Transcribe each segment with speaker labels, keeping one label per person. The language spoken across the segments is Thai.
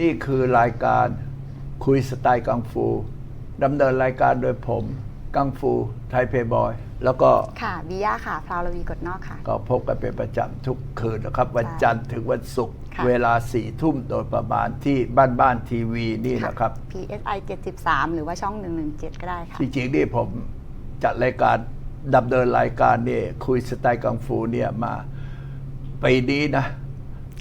Speaker 1: นี่คือรายการคุยสไตล์กังฟูดำเนินรายการโดยผม กังฟูไทยเพย์บอย แล้วก็
Speaker 2: ค่ะบิยาค่ะพราวลวีกดนอกค่ะ
Speaker 1: ก็พบกันเป็นประจำทุกคืนนะครับ วัน
Speaker 2: ค่ะ
Speaker 1: จันทร์ถึงวันศุกร์
Speaker 2: ค่ะ
Speaker 1: เวลาสี่ทุ่มโดยประมาณที่บ้านบ้านทีวีนี่นะครับ
Speaker 2: PSI 73 หรือว่าช่อง 117 ก็ได้ค่ะ
Speaker 1: จริงๆนี่ผมจัดรายการดำเนินรายการเนี่ยคุยสไตล์กังฟูเนี่ยมาปีนี้นะ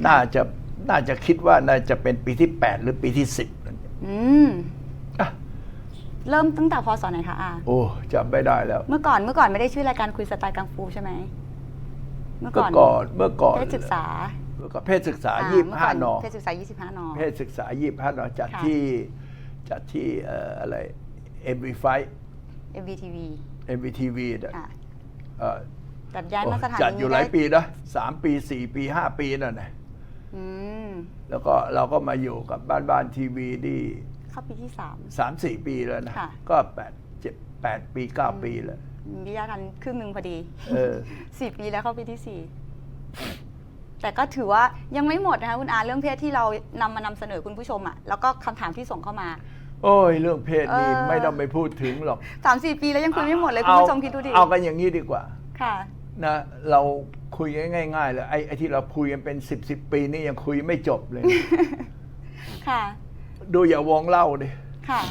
Speaker 1: น่าจะ น่าจะคิดว่าน่าจะเป็นปีที่ 8 หรือปีที่ 10นั่นเนี่ย
Speaker 2: อืม
Speaker 1: อะ
Speaker 2: เริ่มตั้งแต่พศไหนคะอา
Speaker 1: โอ้จำไม่ได้แล้ว
Speaker 2: เมื่อก่อนเมื่อก่อนไม่ได้ชื่อรายการคุยสไตล์กังฟูใช่ไหมเมื่อ
Speaker 1: เมื่
Speaker 2: ก่
Speaker 1: อ
Speaker 2: อน
Speaker 1: ก่อนเมื่อก่อน
Speaker 2: เพศศึกษา
Speaker 1: เมื่อก่อนเพศศึกษา
Speaker 2: อ่
Speaker 1: ยี่
Speaker 2: เมื่อ
Speaker 1: ห้า
Speaker 2: ก่
Speaker 1: นอ
Speaker 2: เพศศึกษา 25 นอ
Speaker 1: เพศศึกษายี่ห้านอจัด
Speaker 2: ค่ะ
Speaker 1: ที่จัดที่เอ่ออะไร MV5
Speaker 2: MVTV
Speaker 1: MVTV เนี่ย
Speaker 2: ค่ะ
Speaker 1: เอ่อ
Speaker 2: จัดย้ายมาสถานี
Speaker 1: จัดอยู่หลาย
Speaker 2: ได้
Speaker 1: ปีนะสามปีสี่ปีห้าปีนั่นนะ
Speaker 2: อืม
Speaker 1: แล้วก็เราก็มาอยู่กับบ้านบ้านทีวีนี่
Speaker 2: เข้าปีที่3
Speaker 1: สามสี่ปีแล้วนะ
Speaker 2: ค่ะ
Speaker 1: ก็แปดเจ็ดแปดปีเก้าปีแล้ว
Speaker 2: บิยาทันครึ่งหนึ่งพอดี
Speaker 1: เออ
Speaker 2: สี่ปีแล้วเข้าปีที่สี่แต่ก็ถือว่ายังไม่หมดนะคะคุณอาเรื่องเพศที่เรานำมานำเสนอคุณผู้ชมอะแล้วก็คำถามที่ส่งเข้ามา
Speaker 1: โอ้ย เรื่องเพศนี่
Speaker 2: เออ
Speaker 1: ไม่ต้องไปพูดถึงหรอก
Speaker 2: สามสี่ปีแล้วยังคุยไม่หมดเลยคุณผู้ชมคิดดูดิ
Speaker 1: เอากันอย่างนี้ดีกว่า
Speaker 2: ค่ะ
Speaker 1: นะเราคุยกันง่ายๆเลยไอ้ไอ้ที่เราคุยกันเป็นสิบสิบปีนี่ยังคุยไม่จบเลย
Speaker 2: ค่ะ
Speaker 1: ดูอย่าวงเล่าดิ
Speaker 2: ค่ะ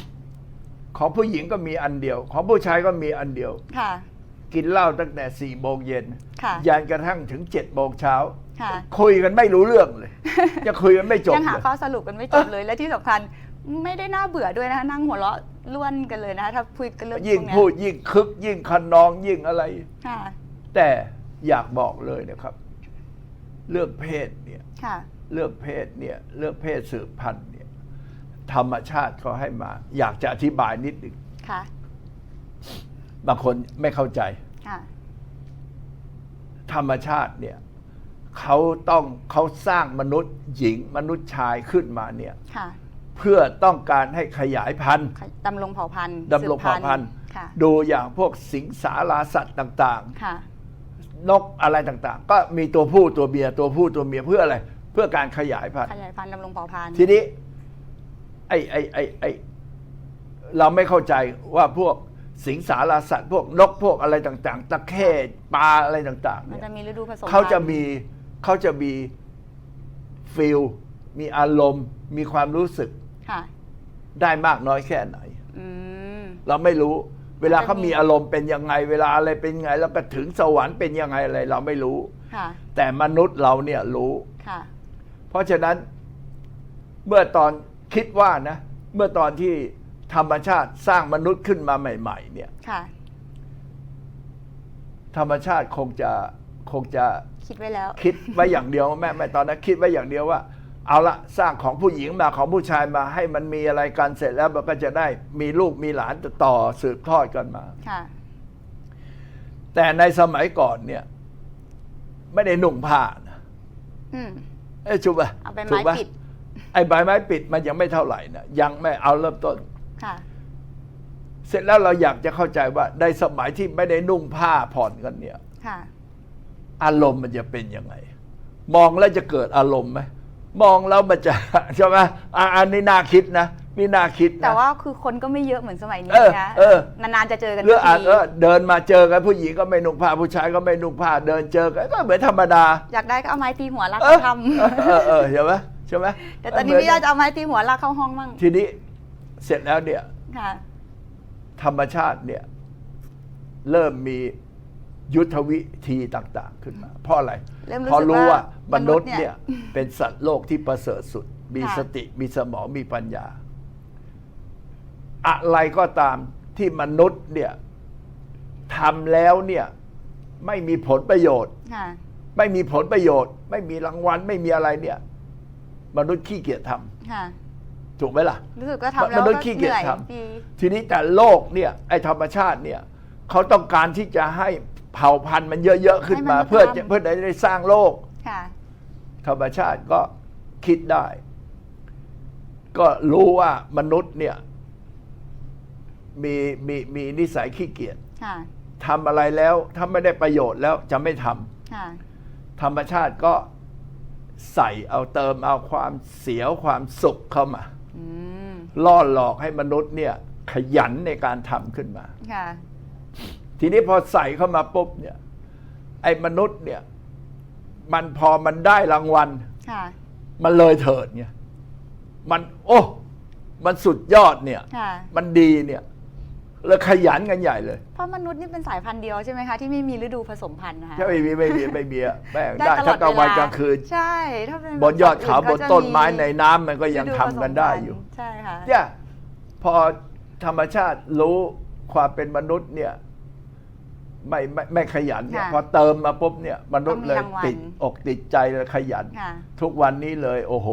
Speaker 1: ของผู้หญิงก็มีอันเดียว ของผู้ชายก็มีอันเดียว
Speaker 2: ค่ะ
Speaker 1: กินเหล้าตั้งแต่สี่โมงเย็น
Speaker 2: ค่ะ
Speaker 1: ยันกระทั่งถึงเจ็ดโมงเช้า
Speaker 2: ค่ะ
Speaker 1: คุยกันไม่รู้เรื่องเลย จะคุยกันไม่จบ
Speaker 2: ยังหา
Speaker 1: เลย
Speaker 2: ข้อสรุปกันไม่จบเลย และที่สำคัญไม่ได้น่าเบื่อด้วยนะคะนั่งหัวเราะล้วนกันเลยนะคะถ้าคุยกันเรื่อง
Speaker 1: ยิ่ง
Speaker 2: พวกเนี้
Speaker 1: พูดยิ่งคึกยิ่งคันนองยิ่งอะไร
Speaker 2: ค่ะ
Speaker 1: แต่อยากบอกเลยนะครับเรื่องเพศเนี่ย
Speaker 2: ค่ะ
Speaker 1: เรื่องเพศเนี่ยเรื่องเพศสืบพันธุ์เนี่ยธรรมชาติเขาให้มา อยากจะอธิบายนิดหนึ่ง
Speaker 2: ค่ะ
Speaker 1: บางคนไม่เข้าใจ
Speaker 2: ค่ะ
Speaker 1: ธรรมชาติเนี่ยเขาต้องเขาสร้างมนุษย์หญิงมนุษย์ชายขึ้นมาเนี่ย
Speaker 2: ค่ะ
Speaker 1: เพื่อต้องการให้ขยายพันธุ์
Speaker 2: ดำรงเผ่าพันธุ์
Speaker 1: ดำรงเผ่าพันธุ์
Speaker 2: สืบค่ะ
Speaker 1: ดูอย่างพวกสิงสาราสัตว์ต่าง
Speaker 2: ค่ะ
Speaker 1: ๆ นกอะไรต่างๆ ก็มีตัวผู้ตัวเมียตัวผู้ตัวเมียเพื่ออะไร เพื่อการขยายพันธุ์
Speaker 2: ขยายพันธุ์ดำรงเผ่าพันธุ์
Speaker 1: ทีนี้ ไอ้ไอ้ไอ้ไอ้เราไม่เข้าใจว่าพวกสิงสาราสัตว์พวกนกพวกอะไรต่างๆ ตะเข้ปลาอะไรต่างๆ
Speaker 2: มัน
Speaker 1: เนี่ย
Speaker 2: จะมีฤดูผสม
Speaker 1: เขาจะ
Speaker 2: พันธุ์
Speaker 1: มีเขาจะมีฟีลมีอารมณ์ มีความรู้สึก
Speaker 2: ค่ะ
Speaker 1: ได้มากน้อยแค่ไหน
Speaker 2: อืม
Speaker 1: เราไม่รู้ เวลาเขา
Speaker 2: จะมี
Speaker 1: มีอารมณ์เป็นยังไง เวลาอะไรเป็นยังไง แล้วก็ถึงสวรรค์เป็นยังไงอะไรเราไม่รู้
Speaker 2: ค่ะ
Speaker 1: แต่มนุษย์เราเนี่ยรู้
Speaker 2: ค่ะ
Speaker 1: เพราะฉะนั้นเมื่อตอนคิดว่านะ เมื่อตอนที่ธรรมชาติสร้างมนุษย์ขึ้นมาใหม่ ๆ เนี่ย
Speaker 2: ค่ะ
Speaker 1: ธรรมชาติคงจะคงจะ
Speaker 2: คิดไว้แล้ว
Speaker 1: คิดไว้อย่างเดียวแม่แม่ตอนนั้นคิดไว้อย่างเดียวว่า เอาละสร้างของผู้หญิงมาของผู้ชายมาให้มันมีอะไรกันเสร็จแล้วมันก็จะได้มีลูกมีหลานต่อสืบทอดกันมา
Speaker 2: ค่ะ
Speaker 1: แต่ในสมัยก่อนเนี่ย ไม่ได้นุ่งผ้านะ
Speaker 2: อืม
Speaker 1: เอ้ยถูกป่ะ
Speaker 2: เอาใบไม้
Speaker 1: ถูกป่ะ
Speaker 2: ปิด
Speaker 1: ไอ้ใบไม้ปิดมันยังไม่เท่าไหร่นะยังไม่เอาเริ่มต้น
Speaker 2: ค่ะ
Speaker 1: เสร็จแล้วเราอยากจะเข้าใจว่าในสมัยที่ไม่ได้นุ่งผ้าผ่อนกันเนี่ย
Speaker 2: ค่ะ
Speaker 1: อารมณ์มันจะเป็นยังไง มองแล้วจะเกิดอารมณ์ไหม มองแล้วมันจะ ใช่ไหมอะอันนี้น่าคิดนะนี่น่าคิดนะ
Speaker 2: แต่ว่าคือคนก็ไม่เยอะเหมือนสมัยนี้
Speaker 1: เออ
Speaker 2: นะ
Speaker 1: เออ
Speaker 2: นานๆจะเจอกัน
Speaker 1: หรืออาจ
Speaker 2: ที
Speaker 1: เออเดินมาเจอกันผู้หญิงก็ไม่นุ่งผ้าผู้ชายก็ไม่นุ่งผ้าเดินเจอกันก็เหมือนธรรมดา
Speaker 2: อยากได้ก็เอาไม้ตีหัวลาก
Speaker 1: เอ
Speaker 2: เขา
Speaker 1: อ
Speaker 2: ท
Speaker 1: เออเออเออใช่ไหมใช่ไหมำ
Speaker 2: แต่ตอนนี้พี่ยาจะเอาไม้ตีหัวลากเข้าห้องมั่ง
Speaker 1: ทีนี้เสร็จแล้วเนี่ย
Speaker 2: ค่ะ
Speaker 1: ธรรมชาติเนี่ย เริ่มมี ยุทธวิธีต่างๆขึ้นมา เพราะอะไร
Speaker 2: เริ่มรู้
Speaker 1: เพราะ
Speaker 2: สึก
Speaker 1: รู้ว่า
Speaker 2: ว่าม
Speaker 1: นุษย์
Speaker 2: มนุษย์เนี่
Speaker 1: เนี่ยยเป็นสัตว์โลกที่ประเสริฐสุด มี
Speaker 2: ค่ะ
Speaker 1: สติมีสมองมีปัญญา อะไรก็ตามที่มนุษย์เนี่ยทำแล้วเนี่ยไม่มีผลประโยชน์
Speaker 2: ค่ะ
Speaker 1: ไม่มีผลประโยชน์ ไม่มีรางวัลไม่มีอะไรเนี่ย มนุษย์ขี้เกียจทำ
Speaker 2: ค่ะ
Speaker 1: ถูกไหมล่ะ
Speaker 2: รู้สึกก็ทำแล้ว
Speaker 1: มนุษย์
Speaker 2: ก็
Speaker 1: ขี้
Speaker 2: เห
Speaker 1: เกียจ
Speaker 2: นื่อย
Speaker 1: ทำ
Speaker 2: ดี
Speaker 1: ทีนี้แต่โลกเนี่ยไอ้ธรรมชาติเนี่ยเขาต้องการที่จะให้ เผ่าพันธุ์มันเยอะๆขึ้นมา
Speaker 2: ให้มัน
Speaker 1: เพื่อ
Speaker 2: ทำ
Speaker 1: จะเพื่อจะได้สร้างโลก
Speaker 2: ค่ะ
Speaker 1: ธรรมชาติก็คิดได้ ก็รู้ว่ามนุษย์เนี่ย มีมีมีนิสัยขี้เกียจ
Speaker 2: ค่ะ
Speaker 1: ทำอะไรแล้วถ้าไม่ได้ประโยชน์แล้วจะไม่ทำ
Speaker 2: ค่ะ
Speaker 1: ธรรมชาติก็ใส่เอาเติมเอาความเสียวความสุขเข้ามา
Speaker 2: อืม
Speaker 1: ล่อหลอกให้มนุษย์เนี่ย ขยันในการทำขึ้นมา
Speaker 2: ค่ะ
Speaker 1: ทีนี้พอใส่เข้ามาปุ๊บเนี่ยไอ้มนุษย์เนี่ย มันพอมันได้รางวัล
Speaker 2: ค่ะ
Speaker 1: มันเลยเถิดเนี่ยมันโอ้มันสุดยอดเนี่ย
Speaker 2: ค่ะ
Speaker 1: มันดีเนี่ยแล้วขยันกันใหญ่เลย
Speaker 2: เพราะมนุษย์นี่เป็นสายพันธุ์เดียวใช่ไหมคะที่ไม่มีฤดูผสมพันธุ์นะคะ
Speaker 1: ถ้าไม่มีไม่มีไม่มีอะแม่ง
Speaker 2: ได้
Speaker 1: ได้
Speaker 2: ตลอ
Speaker 1: ทั้
Speaker 2: ด
Speaker 1: งกลางวัน
Speaker 2: เวล
Speaker 1: กลางคืน
Speaker 2: ใช่ถ้าเป็น
Speaker 1: บนยอดเขาบนต้นไม้ใน
Speaker 2: ฤ
Speaker 1: น้ำมันก็ยัง
Speaker 2: ดู
Speaker 1: ทำกันได้อยู่
Speaker 2: ผสมพันธุ์ใช่ค่ะ
Speaker 1: เนี่ยพอธรรมชาติรู้ความเป็นมนุษย์เนี่ย ไม่ไม่ไม่ขยันเนี่ย
Speaker 2: ค่ะ
Speaker 1: พอเติมมาปุ๊บเนี่ยมนุษย์เลย
Speaker 2: ต้องมีรางวัล
Speaker 1: ติดอกติดใจเลยขยัน
Speaker 2: ค่ะ
Speaker 1: ทุกวันนี้เลย โอ้โห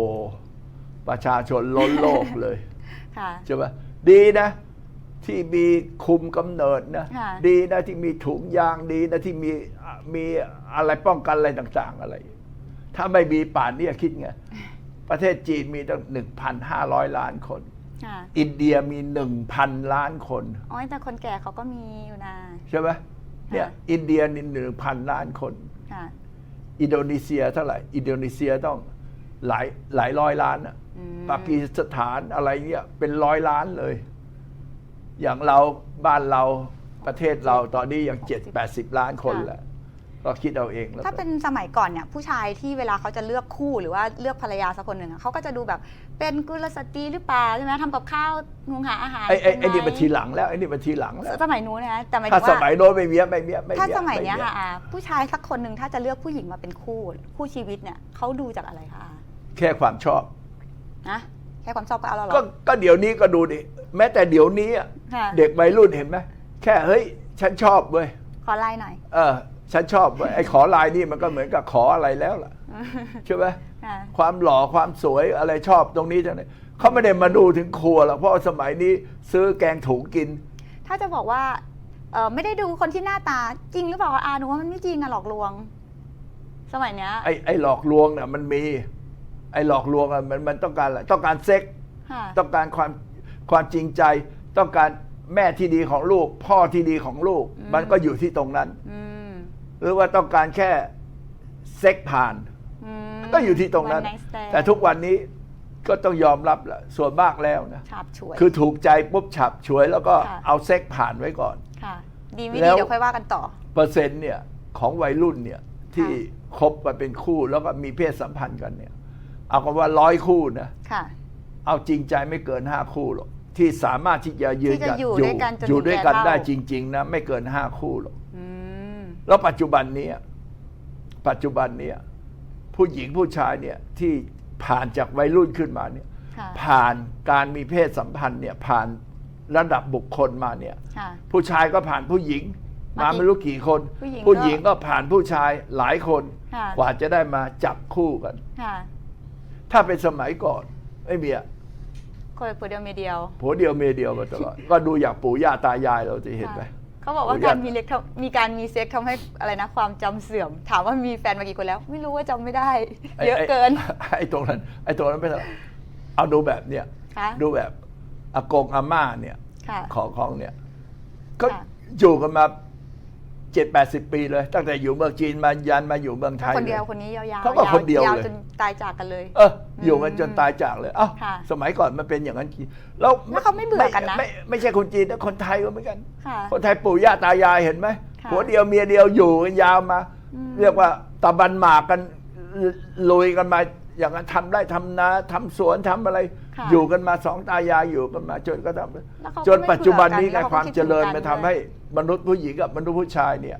Speaker 1: ประชาชนล้นโลกเลย
Speaker 2: ค่ะ
Speaker 1: ใช่ไหมดีนะ ที่มีคุมกำเนิดนะ
Speaker 2: ค่ะ
Speaker 1: ดีนะที่มีถุงยางดีนะที่มีมีอะไรป้องกันอะไรต่าง ๆ อะไร ถ้าไม่มีป่านนี้คิดไง ประเทศจีนมีตั้งหนึ่งพันห้าร้อยล้านคน
Speaker 2: ค่ะ
Speaker 1: อินเดียมีหนึ่งพันล้านคน
Speaker 2: อ๋อแต่คนแก่เขาก็มีอยู่นะ
Speaker 1: ใช่ไหม เนี่ย
Speaker 2: ค่ะ
Speaker 1: อินเดียนี่หนึ่งพันล้านคน
Speaker 2: ค่ะ
Speaker 1: อินโดนีเซียเท่าไหร่ อินโดนีเซียต้องหลายหลายร้อยล้านอะ
Speaker 2: อืม
Speaker 1: ปากีสถานอะไรเนี่ยเป็นร้อยล้านเลย อย่างเราบ้านเราประเทศเราตอนนี้ยังเจ็ดแปดสิบล้านคนแหละ ก็คิดเอาเองแล้ว
Speaker 2: ถ้า
Speaker 1: กั
Speaker 2: เป็นนสมัยก่อนเนี่ยผู้ชายที่เวลาเขาจะเลือกคู่หรือว่าเลือกภรรยาสักคนหนึ่งอะเขาก็จะดูแบบเป็นกุลสตรีหรือเปล่าใช่ไหมทำกับข้าวหุงหาอาหาร
Speaker 1: ไอ้ไอ้
Speaker 2: เป็
Speaker 1: ไอ้นี่
Speaker 2: ห
Speaker 1: มันทีหลังแล้วไอ้นี่มันทีหลังแล้ว
Speaker 2: สมัยนู้นนะแต่หมายถึ
Speaker 1: ถ้างส
Speaker 2: ว่า
Speaker 1: มัยโน้นไม่มีไม่มีไม่มี
Speaker 2: ถ้าสมัยเนี้ย
Speaker 1: ไค่ะ
Speaker 2: อาผู้ชายสักคนหนึ่งถ้าจะเลือกผู้หญิงมาเป็นคู่คู่ชีวิตเนี่ยเขาดูจากอะไรคะอา
Speaker 1: แค่ความชอบ
Speaker 2: นะแค่ความชอบก็เอาแล้วเหรอ
Speaker 1: ก็ก็เดี๋ยวนี้ก็ดูดิแม้แต่เดี๋ยวนี้อะ
Speaker 2: ค่ะ
Speaker 1: เด็กวัยรุ่นเห็นไหมแค่เฮ้ยฉันชอบเว้ย
Speaker 2: ขอไลน์หน่อย
Speaker 1: เออ ฉันชอบเว้ยไอ้ขอไลน์นี่มันก็เหมือนกับขออะไรแล้วล่ะใช่ไหม
Speaker 2: ค่ะ
Speaker 1: ความหล่อความสวยอะไรชอบตรงนี้จังเลยเขาไม่ได้มาดูถึงครัวหรอกเพราะสมัยนี้ซื้อแกงถุงกิน
Speaker 2: ถ้าจะบอกว่าเออไม่ได้ดูคนที่หน้าตาจริงหรือเปล่าคะอาหนูว่ามันไม่จริงอะหลอกลวง สมัยเนี้ย
Speaker 1: ไอ้ไอ้หลอกลวงน่ะมันมี ไอ้หลอกลวงอะมันมันต้องการอะไรต้องการเซ็ก
Speaker 2: ค่ะ
Speaker 1: ต้องการความความจริงใจ ต้องการแม่ที่ดีของลูก พ่อที่ดีของลูก มันก็อยู่ที่ตรงนั้น
Speaker 2: อืม
Speaker 1: หรือว่าต้องการแค่เซ็กผ่าน
Speaker 2: อืม
Speaker 1: ก็อยู่ที่ตรงนั้น
Speaker 2: One night stand
Speaker 1: แต่ทุกวันนี้ก็ต้องยอมรับแหละส่วนมากแล้วนะ
Speaker 2: ฉาบฉวย
Speaker 1: คือถูกใจปุ๊บฉับฉวยแล้วก็
Speaker 2: ค่ะ
Speaker 1: เอาเซ็กผ่านไว้ก่อน
Speaker 2: ค่ะ ดีไม่
Speaker 1: แล้
Speaker 2: ดี
Speaker 1: ว
Speaker 2: เดี๋ยวค่อยว่ากันต่อ
Speaker 1: เปอร์เซ็นต์เนี่ยของวัยรุ่นเนี่ยที่คบกันเป็นคู่แล้วก็มีเพศสัมพันธ์กันเนี่ย เอากันว่าร้อยคู่นะ
Speaker 2: ค่ะ
Speaker 1: เอาจริงใจไม่เกินห้าคู่หรอกที่สามารถที่จะยืน
Speaker 2: ที่จะอยู่ด้วยกันจน
Speaker 1: อยู่ด้วยกัน
Speaker 2: แก่เฒ่า
Speaker 1: ได้จริง ๆนะไม่เกินห้าคู่หรอก
Speaker 2: อืม
Speaker 1: แล้วปัจจุบันเนี้ปัจจุบันเนี้ผู้หญิงผู้ชายเนี่ยที่ผ่านจากวัยรุ่นขึ้นมาเนี่ย
Speaker 2: ค่ะ
Speaker 1: ผ่านการมีเพศสัมพันธ์เนี่ยผ่านระดับบุคคลมาเนี่ย
Speaker 2: ค่ะ
Speaker 1: ผู้ชายก็ผ่านผู้หญิง
Speaker 2: มา
Speaker 1: มา
Speaker 2: กี่
Speaker 1: ไม่รู้กี่คน
Speaker 2: ผู้หญิง
Speaker 1: ผู้หญิง
Speaker 2: ก็
Speaker 1: ก็ผ่านผู้ชายหลายคน
Speaker 2: ค่ะ
Speaker 1: กว่าจะได้มาจับคู่กัน
Speaker 2: ค่ะ
Speaker 1: ถ้าเป็นสมัยก่อนไม่มีอะ
Speaker 2: คนผัวเดียวเมียเดียว
Speaker 1: ผัวเดียวเมียเดียวมาตลอดก็ดูอย่างปู่ย่าตายายเราจะเห็นไหม
Speaker 2: ค่ะ เขาบอกว่า
Speaker 1: โอ้ย
Speaker 2: การ
Speaker 1: อยาก
Speaker 2: มีเล็กทำมีการมีเซ็กทำให้อะไรนะความจำเสื่อม ถามว่ามีแฟนมากี่คนแล้ว ไม่รู้ว่าจำไม่ได้
Speaker 1: ไอ้
Speaker 2: เยอะ
Speaker 1: ไอ้
Speaker 2: เกิน
Speaker 1: ไอ้ตรงนั้น ไอ้ตรงนั้นไม่เท่าไหร่เอาดูแบบเนี้ย
Speaker 2: ค่ะ
Speaker 1: ดูแบบอากงอาม่าเนี่ย
Speaker 2: ค่ะ
Speaker 1: ของของเนี่ยก็
Speaker 2: ค่ะ
Speaker 1: อยู่กันมา เจ็ดแปดสิบปีเลย ตั้งแต่อยู่เมืองจีนมายันมาอยู่เมืองไทย
Speaker 2: คนเดียว
Speaker 1: ล
Speaker 2: คนนี้ยาวๆ
Speaker 1: เขาก็คนเดียวา
Speaker 2: ว
Speaker 1: เลย
Speaker 2: จนตายจากกันเลย
Speaker 1: เอออยู่กันจนตายจากเลยเอ้า
Speaker 2: ค่ะ
Speaker 1: สมัยก่อนมันเป็นอย่างนั้นจริงแล้ว
Speaker 2: แล้วเขาไม่เบื่อกันนะ
Speaker 1: ไม่ไม่ใช่คนจีนนะคนไทยก็เหมือนกัน
Speaker 2: ค่ะ
Speaker 1: คนไทยปู่ย่าตายายเห็นไหม
Speaker 2: ค่ะ
Speaker 1: ผัวเดียวเมียเดียวอยู่กันยาวมา
Speaker 2: อืม
Speaker 1: เรียกว่าตะบันหมากกันลุยกันมาอย่างนั้นทำได้ทำนาทำสวนทำอะไร
Speaker 2: ค่ะ
Speaker 1: อยู่กันมาสองตายายอยู่กันมาจนก็ท
Speaker 2: แล้วเขาก็ำ
Speaker 1: จนปัจจุบันนี้
Speaker 2: ไม่
Speaker 1: ไง
Speaker 2: เบื่อกัน
Speaker 1: ความเจริญ
Speaker 2: แล้วเขาก็คิดถึงกัน
Speaker 1: มันทำให้มนุษย์ผู้หญิงกับมนุษย์ผู้ชายเนี่ย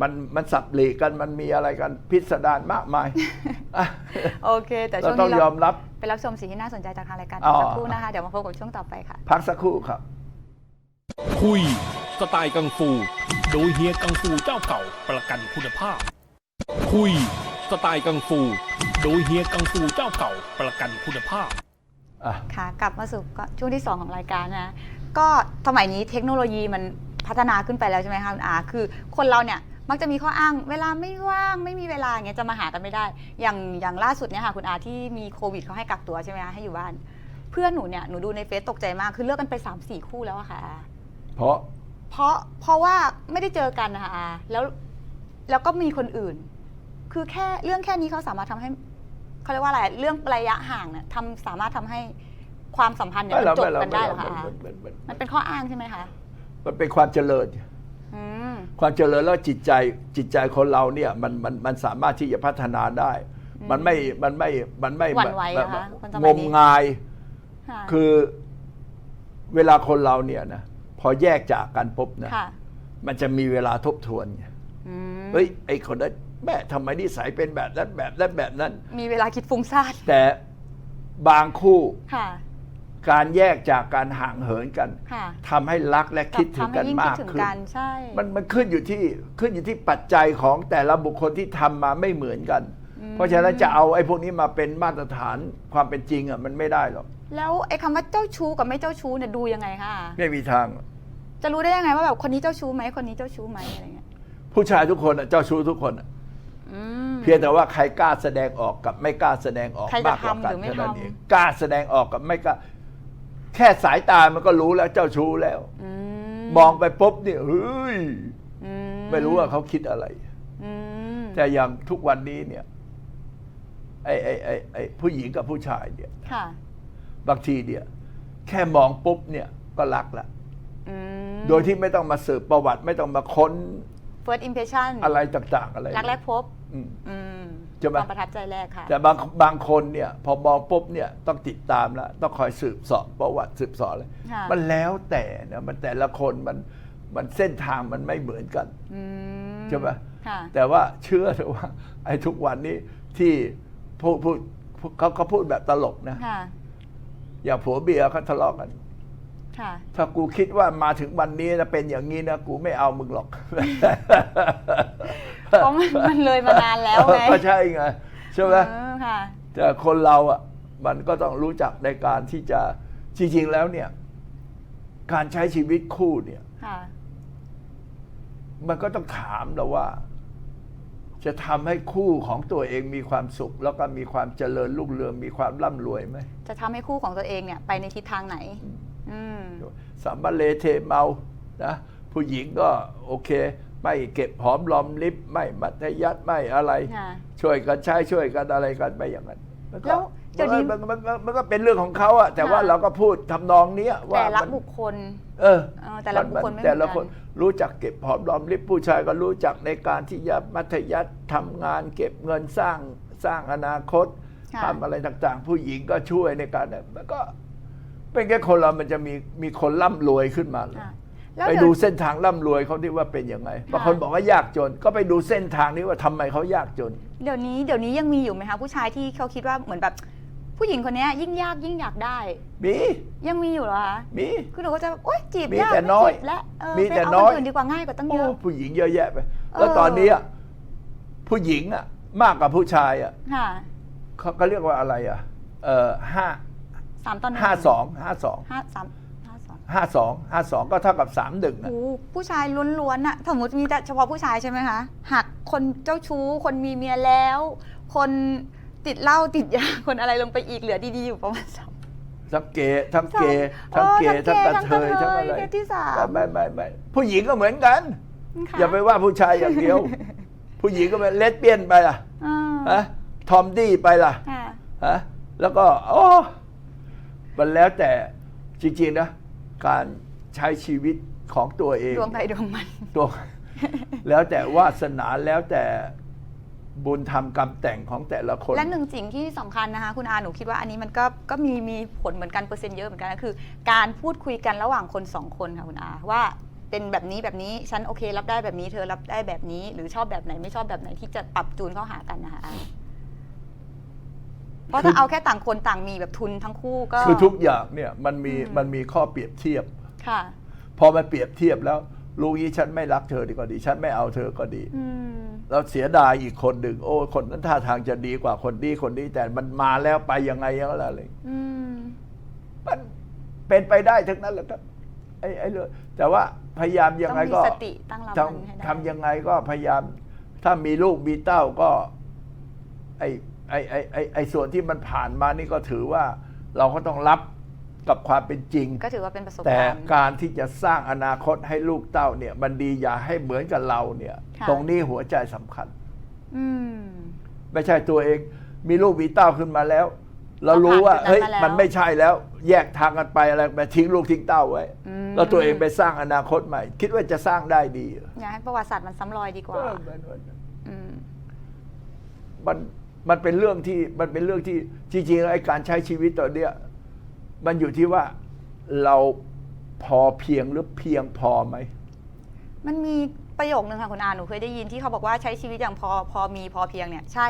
Speaker 1: มันมันสับหลีกกันมันมีอะไรกันพิสดารมากมายอะ
Speaker 2: โอเค แต่
Speaker 1: เรา
Speaker 2: ช่วง
Speaker 1: ต้อง
Speaker 2: นี้
Speaker 1: ยอ
Speaker 2: เรา
Speaker 1: มรับ
Speaker 2: ไปรับชมสิ่งที่น่าสนใจจากทางรายการ
Speaker 1: อ๋อ
Speaker 2: สักครู่นะคะ เดี๋ยวมาพบกับช่วงต่อไปค่ะ
Speaker 1: พักสักครู่ครับ
Speaker 3: คุยสไตล์กังฟู โดยเฮียกังฟูเจ้าเก่าประกันคุณภาพ คุยสไตล์กังฟู โดยเฮียกังฟูเจ้าเก่าประกันคุณภาพ
Speaker 1: อะ
Speaker 2: ค่ะกลับมาสู่ก็ช่วงที่ 2 ของรายการนะก็สมัยนี้เทคโนโลยีมันพัฒนาขึ้นไปแล้วใช่ไหมคะคุณอาคือคนเราเนี่ยมักจะมีข้ออ้างเวลาไม่ว่างไม่มีเวลาอย่างเงี้ยจะมาหากันไม่ได้ อย่างอย่างล่าสุดเนี่ยค่ะคุณอาที่มีโควิดเขาให้กักตัวใช่ไหมคะให้อยู่บ้าน เพื่อนหนูเนี่ยหนูดูในเฟซตกใจมากคือเลิกกันไป3ามสี่คู่แล้วอะค่ะอา
Speaker 1: เพราะ
Speaker 2: เพราะเพราะว่าไม่ได้เจอกันนะคะอาแล้วแล้วก็มีคนอื่น คือแค่เรื่องแค่นี้เขาสามารถทำให้ เขาเรียกว่าอะไรเรื่องระยะห่างเนี่ยทำสามารถทำให้ความสัมพันธ์เนี่ย
Speaker 1: ไม่
Speaker 2: มัน
Speaker 1: เรา
Speaker 2: จบ
Speaker 1: ไม่เรา
Speaker 2: กัน
Speaker 1: ไม่
Speaker 2: ได้เห
Speaker 1: เรา
Speaker 2: รอคะอา
Speaker 1: มันมัน
Speaker 2: มันเป็นข้ออ้างใช่ไหมคะ
Speaker 1: มันเป็นความเจริญ
Speaker 2: อืม
Speaker 1: ความเจริญแล้วจิตใจจิตใจคนเราเนี่ยมันมันมันสามารถที่จะพัฒนาได้ มันไม่มันไม่มันไม่
Speaker 2: หวั่นไหวเหรอคะคนสมั
Speaker 1: ง
Speaker 2: ย
Speaker 1: ม
Speaker 2: นี้
Speaker 1: งาย
Speaker 2: ค่ะ
Speaker 1: คือเวลาคนเราเนี่ยนะพอแยกจากกันปุ๊บนะ
Speaker 2: ค่ะ
Speaker 1: มันจะมีเวลาทบทวนไง
Speaker 2: อืม
Speaker 1: เฮ้ยไอ้คนนั้น แม่ทำไมนิสัยเป็นแบบนั้นแบบนั้นแบบนั้น
Speaker 2: มีเวลาคิดฟุ้งซ่าน
Speaker 1: แต่บางคู่
Speaker 2: ค่ะ
Speaker 1: การแยกจากการห่างเหินกัน
Speaker 2: ค่ะ
Speaker 1: ทำให้รักและคิดถึง
Speaker 2: ทำให้
Speaker 1: กัน
Speaker 2: ยิ่งคิ
Speaker 1: มา
Speaker 2: ด
Speaker 1: ก
Speaker 2: ถึง
Speaker 1: ขึ้น
Speaker 2: กันใช่
Speaker 1: มันมันขึ้นอยู่ที่ขึ้นอยู่ที่ปัจจัยของแต่ละบุคคลที่ทำมาไม่เหมือนกัน เพราะฉะนั้นจะเอาไอ้พวกนี้มาเป็นมาตรฐานความเป็นจริงอะมันไม่ได้หรอก
Speaker 2: แล้วไอ้คำว่าเจ้าชู้กับไม่เจ้าชู้เนี่ยดูยังไงคะอา
Speaker 1: ไม่มีทาง
Speaker 2: จะรู้ได้ยังไงว่าแบบคนนี้เจ้าชู้ไหมคนนี้เจ้าชู้ไหมอะไรเงี้ย
Speaker 1: ผู้ชายทุกคนอะเจ้าชู้ทุกคนอะ
Speaker 2: อืม
Speaker 1: เพียงแต่ว่าใครกล้าแสดงออกกับไม่กล้าแสดงออก
Speaker 2: ใครจะ
Speaker 1: มากกว่ากัน
Speaker 2: ทำหรือไม่
Speaker 1: เท่านั้น
Speaker 2: ทำ
Speaker 1: เองกล้าแสดงออกกับไม่กล้าแค่สายตามันก็รู้แล้วเจ้าชู้แล้ว
Speaker 2: อื
Speaker 1: มองไปปุ๊บเนี่ยเฮ้ย
Speaker 2: อื
Speaker 1: ไม่รู้ว่าเขาคิดอะไร
Speaker 2: อืม
Speaker 1: แต่อย่างทุกวันนี้เนี่ยไอ้ไอ้ไอ้ไอ้ผู้หญิงกับผู้ชายเนี่ย
Speaker 2: ค่ะ
Speaker 1: บางทีเนี่ย แค่มองปุ๊บเนี่ยก็รักละ
Speaker 2: อืม
Speaker 1: โดยที่ไม่ต้องมาสืบประวัติไม่ต้องมาค้น
Speaker 2: first impression
Speaker 1: อะไรต่างๆ อะไร
Speaker 2: รักแรกพบ
Speaker 1: อืม
Speaker 2: อืม
Speaker 1: ใช่ไหม
Speaker 2: ความประทับใจแรกค่ะ
Speaker 1: แต่บางบางคนเนี่ยพอมองปุ๊บเนี่ยต้องติดตามแล้วต้องคอยสืบเสอบประวัติสืบเสอบเลย
Speaker 2: ค่ะ
Speaker 1: มันแล้วแต่นะมันแต่ละคนมันมันเส้นทางมันไม่เหมือนกัน
Speaker 2: อืม
Speaker 1: ใช่ไหม
Speaker 2: ค่ะ
Speaker 1: แต่ว่าเชื่อเถอะว่า ไอ้ทุกวันนี้ที่พูดพูดพูดเขาเขาพูดแบบตลกนะ
Speaker 2: ค่ะ
Speaker 1: อย่างผัวเบียร์เขาทะเลาะกัน
Speaker 2: ค่ะ
Speaker 1: ถ้ากูคิดว่ามาถึงวันนี้นะเป็นอย่างนี้นะกูไม่เอามึงหรอก
Speaker 2: เพราะมันมันเลยมานานแล้วไง
Speaker 1: ก็ใช่ไงใช่ไหม
Speaker 2: เออค่ะ
Speaker 1: แต่คนเราอะมันก็ต้องรู้จักในการที่จะจริงๆแล้วเนี่ย การใช้ชีวิตคู่เนี่ย
Speaker 2: ค่ะ
Speaker 1: มันก็ต้องถามเราว่า จะทำให้คู่ของตัวเองมีความสุข แล้วก็มีความเจริญรุ่งเรืองมีความร่ำรวยไหม
Speaker 2: จะทำให้คู่ของตัวเองเนี่ยไปในทิศทางไหน อืม
Speaker 1: สัมบัเลเทเมานะผู้หญิงก็โอเค ไม่เก็บหอมรอมริบไม่มัธยัติไม่อะไร
Speaker 2: ค่ะ
Speaker 1: ช่วยกันใช้ช่วยกันอะไรกันไปอย่างนั้นมันก็
Speaker 2: แล้วเดี๋ยวนี้
Speaker 1: มันมันมันมันก็เป็นเรื่องของเขาอะแต่ว่า
Speaker 2: ค่ะ
Speaker 1: เราก็พูดทำนองเนี้ยว่า
Speaker 2: แต่ละ
Speaker 1: มัน
Speaker 2: บุคคล
Speaker 1: เออ
Speaker 2: เออแต่ละบุคคลไม่เหมือนกัน
Speaker 1: แต่ละคนรู้จักเก็บหอมรอมริบผู้ชายก็รู้จักในการที่จะมัธยัติทำงานเก็บเงินสร้างสร้างอนาคต
Speaker 2: ค่ะ
Speaker 1: ทำอะไรต่างๆ ผู้หญิงก็ช่วยในการเนี่ยมันก็ เป็นแค่คนเรามันจะมีมีคนร่ำรวยขึ้นมาเลย
Speaker 2: ค่ะแล้ว
Speaker 1: ไป
Speaker 2: เดี๋ยว
Speaker 1: ดูเส้นทางร่ำรวยเขาที่ว่าเป็นยังไงบางคนบอกว่ายากจน ก็ไปดูเส้นทางนี้ว่าทำไมเขายากจน
Speaker 2: เดี๋ยวนี้เดี๋ยวนี้ยังมีอยู่ไหมคะผู้ชายที่เขาคิดว่าเหมือนแบบ ผู้หญิงคนเนี้ยยิ่งยากยิ่งอยากได้
Speaker 1: มี
Speaker 2: ยังมีอยู่เหรอคะ
Speaker 1: มี
Speaker 2: คือหนูก็จะแบบโอ๊ยจีบ
Speaker 1: มี
Speaker 2: ยาก
Speaker 1: แต่
Speaker 2: ไม่
Speaker 1: น้อย
Speaker 2: จีบและเออ
Speaker 1: มี
Speaker 2: ไป
Speaker 1: แต่
Speaker 2: เอา
Speaker 1: น้
Speaker 2: ค
Speaker 1: อย
Speaker 2: นอื่นดีกว่าง่ายกว่าตั้ง
Speaker 1: โอ้
Speaker 2: เยอะ
Speaker 1: ผู้หญิงเยอะแยะไป
Speaker 2: เออ
Speaker 1: แล้วตอนนี้อะผู้หญิงอะมากกว่าผู้ชายอะ
Speaker 2: ค่ะ
Speaker 1: เขาก็เรียกว่าอะไรอะเออห้า
Speaker 2: สามตอนนึ่
Speaker 1: ห้าสองห้าสอง
Speaker 2: ห้าสามห้าสอง
Speaker 1: ห้าสองห้าสองก็เท่ากับสามหนึ่งอะ
Speaker 2: โอ้ผู้ชายล้วนๆน่ะสมมติมีแต่เฉพาะผู้ชายใช่ไหมคะหักคนเจ้าชู้ คนมีเมียแล้ว คนติดเหล้าติดยาคนอะไรลงไปอีกเหลือดีๆอยู่ประมาณสอง
Speaker 1: ทั้งเกย์ทั้งเกย์ทั้งเกย์
Speaker 2: เอ
Speaker 1: ทั้ง
Speaker 2: อก
Speaker 1: ระเทย
Speaker 2: ทั้
Speaker 1: ทั้
Speaker 2: ง
Speaker 1: ง
Speaker 2: กระ
Speaker 1: อะไร
Speaker 2: เทยเพศที่สาม
Speaker 1: ไม่ไม่ไม่ผู้หญิงก็เหมือนกัน
Speaker 2: ค่ะ
Speaker 1: อย่าไปว่าผู้ชายอย่างเดียว ผู้หญิงก็เป็นเลสเบี้ยนไปล่ะ
Speaker 2: อ่า
Speaker 1: ฮะทอมดี้ไปล่ะ
Speaker 2: ค่ะ
Speaker 1: ฮะแล้วก็โอ้ มันแล้วแต่จริงๆนะการใช้ชีวิตของตัวเอง
Speaker 2: ดวงใครดวงมัน
Speaker 1: ตัวแล้วแต่วาสนาแล้วแต่บุญทำกรรมแต่งของแต่ละคน
Speaker 2: และหนึ่งสิ่งที่สำคัญนะคะ คุณอาหนูคิดว่าอันนี้มันก็ก็มีมีผลเหมือนกันเปอร์เซ็นต์เยอะเหมือนกันก็คือ การพูดคุยกันระหว่างคนสองคนค่ะคุณอาว่าเป็นแบบนี้แบบนี้ฉันโอเครับได้แบบนี้เธอรับได้แบบนี้ หรือชอบแบบไหนไม่ชอบแบบไหนที่จะปรับจูนเข้าหากันนะคะอา เพราะถ้าเอาแค่ต่างคนต่างมีแบบทุนทั้งคู่ก็
Speaker 1: คือทุกอย่างเนี่ยมันมี
Speaker 2: อืม
Speaker 1: มันมีข้อเปรียบเทียบ
Speaker 2: ค่ะ
Speaker 1: พอมันเปรียบเทียบแล้วลูกนี้ฉันไม่รักเธอดีก็ดี ฉันไม่เอาเธอก็ดี
Speaker 2: อืม
Speaker 1: เราเสียดายอีกคนหนึ่งโอ้คนนั้นท่าทางจะดีกว่าคนนี้คนนี้แต่มันมาแล้วไปยังไงยังไงอะไร
Speaker 2: อืม
Speaker 1: มันเป็นไปได้ทั้งนั้นแหละครับไอ้ไอ้เรื่องแต่ว่าพยายามยังไงก็
Speaker 2: ต้องมีสติตั้งรับ
Speaker 1: ท
Speaker 2: มันให้ได้ำ
Speaker 1: ทำยังไงก็พยายาม ถ้ามีลูกมีเต้าก็ ไอ้ไอ้ไอ้ไอ้ไอ้ส่วนที่มันผ่านมานี่ก็ถือว่าเราก็ต้องรับกับความเป็นจริง
Speaker 2: ก็ถือว่าเป็นประสบ
Speaker 1: แต่
Speaker 2: การณ์
Speaker 1: การที่จะสร้างอนาคตให้ลูกเต้าเนี่ย มันดีอย่าให้เหมือนกับเราเนี่ย
Speaker 2: ค่ะ
Speaker 1: ตรงนี้หัวใจสำคัญ
Speaker 2: อืม
Speaker 1: ไม่ใช่ตัวเอง มีลูกมีเต้าขึ้นมาแล้ว เรารู้ว่า
Speaker 2: เราผ่านจุดนั้น
Speaker 1: เฮ้ย
Speaker 2: มาแล้ว
Speaker 1: มันไม่ใช่แล้ว แยกทางกันไปอะไรไปทิ้งลูกทิ้งเต้าไว้
Speaker 2: อืม
Speaker 1: แล้วตัวเองไปสร้างอนาคตใหม่ คิดว่าจะสร้างได้ดีเหรอ
Speaker 2: อยากให้ประวัติศาสตร์มันซ้ำรอยดีกว่า
Speaker 1: เออมันมัน
Speaker 2: อืม
Speaker 1: มัน มันเป็นเรื่องที่มันเป็นเรื่องที่จริงๆแล้วไอ้การใช้ชีวิตตอนเนี้ยมันอยู่ที่ว่าเราพอเพียงหรือเพียงพอไหม
Speaker 2: มันมีประโยคนึงค่ะคุณอาหนูเคยได้ยินที่เขาบอกว่าใช้ชีวิตอย่างพอพอมีพอเพียงเนี่ย ใช่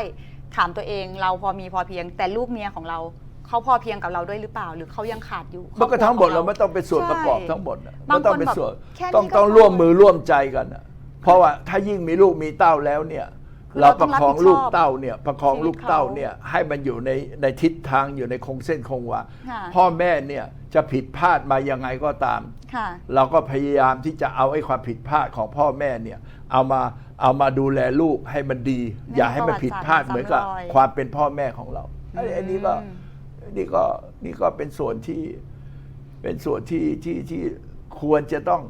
Speaker 2: ถามตัวเองเราพอมีพอเพียง แต่ลูกเมียของเราเขาพอเพียงกับเราด้วยหรือเปล่า หรือเขายังขาดอยู่
Speaker 1: มันก็ทั้งหมดเรา
Speaker 2: คร
Speaker 1: ไม่
Speaker 2: อบครัว
Speaker 1: ต้องเป็นส่วนประกอบ
Speaker 2: ใช่
Speaker 1: ทั้งหมดน่ะ
Speaker 2: บาง
Speaker 1: ไม่ต้องเป็น
Speaker 2: คนแบบ
Speaker 1: ส่วน
Speaker 2: แค่นี้
Speaker 1: ต้อง
Speaker 2: ก็
Speaker 1: ต้อง
Speaker 2: พอ
Speaker 1: ร่วมมือร่วมใจกันน่ะเพราะว่าถ้ายิ่งมีลูกมีเต้าแล้วเนี่ย
Speaker 2: คือ
Speaker 1: เรา
Speaker 2: เรา
Speaker 1: ป
Speaker 2: ต้อ
Speaker 1: ระ
Speaker 2: งรับ
Speaker 1: คอง
Speaker 2: ผิดชอบ
Speaker 1: ลูกเต้าเนี่ยประคอง
Speaker 2: ชีวิต
Speaker 1: ลูกเต้า
Speaker 2: เขา
Speaker 1: เนี่ยให้มันอยู่ในในทิศทางอยู่ในคงเส้นคงวา
Speaker 2: ค่ะ
Speaker 1: พ่อแม่เนี่ยจะผิดพลาดมายังไงก็ตาม
Speaker 2: ค่ะ
Speaker 1: เราก็พยายามที่จะเอาไอ้ความผิดพลาดของพ่อแม่เนี่ยเอามาเอามาดูแลลูกให้มันดี
Speaker 2: ไม่
Speaker 1: อย่าให้มันผิดพลาด
Speaker 2: ประวัติศาสตร์
Speaker 1: เหมือนกับ
Speaker 2: ซ้ำรอย
Speaker 1: ความเป็นพ่อแม่ของเราไอ้ไอ้นี่ก็
Speaker 2: อืม
Speaker 1: นี่ก็นี่ก็เป็นส่วนที่เป็นส่วนที่ที่ที่ควรจะต้อง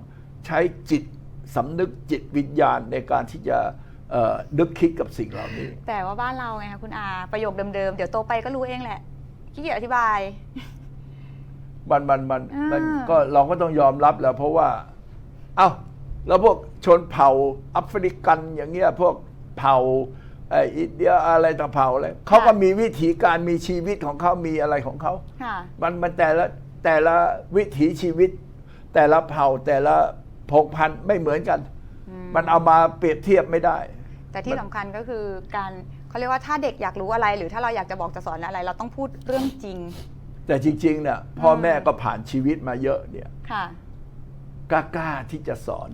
Speaker 1: ใช้จิตสำนึกจิตวิญญาณในการที่จะเอ่อ นึกคิดกับสิ่งเหล่านี้
Speaker 2: แต่ว่าบ้านเราไงคะคุณอา ประโยคเดิมๆ เดี๋ยวโตไปก็รู้เองแหละขี้เกียจอธิบาย
Speaker 1: มันมันมัน
Speaker 2: อ่ามั
Speaker 1: มันก็เราก็ต้องยอมรับแหล้ว เพราะว่า เอ้า แล้วพวกชนเผ่าแอฟริกันอย่างเงี้ยพวกเผ่าไอ้อินเดียอะไรต่างเผ่าอะไรเขาก็มีวิธีการมีชีวิตของเขามีอะไรของเขา
Speaker 2: ค่ะ
Speaker 1: มันมันแต่ละแต่ละวิถีชีวิต แต่ละเผ่าแต่ละพงพันธุ์ไม่เหมือนกัน
Speaker 2: อืม
Speaker 1: มันเอามาเปรียบเทียบไม่ได้
Speaker 2: แต่ที่สำคัญก็คือการเขาเรียกว่าถ้าเด็กอยากรู้อะไร หรือถ้าเราอยากจะบอกจะสอนอะไร เราต้องพูดเรื่องจริง
Speaker 1: แต่จริงๆเนี่ยพ่ออ
Speaker 2: ม
Speaker 1: แม่ก็ผ่านชีวิตมาเยอะเนี่ย
Speaker 2: ค่ะ
Speaker 1: กล้ากล้าที่จะสอน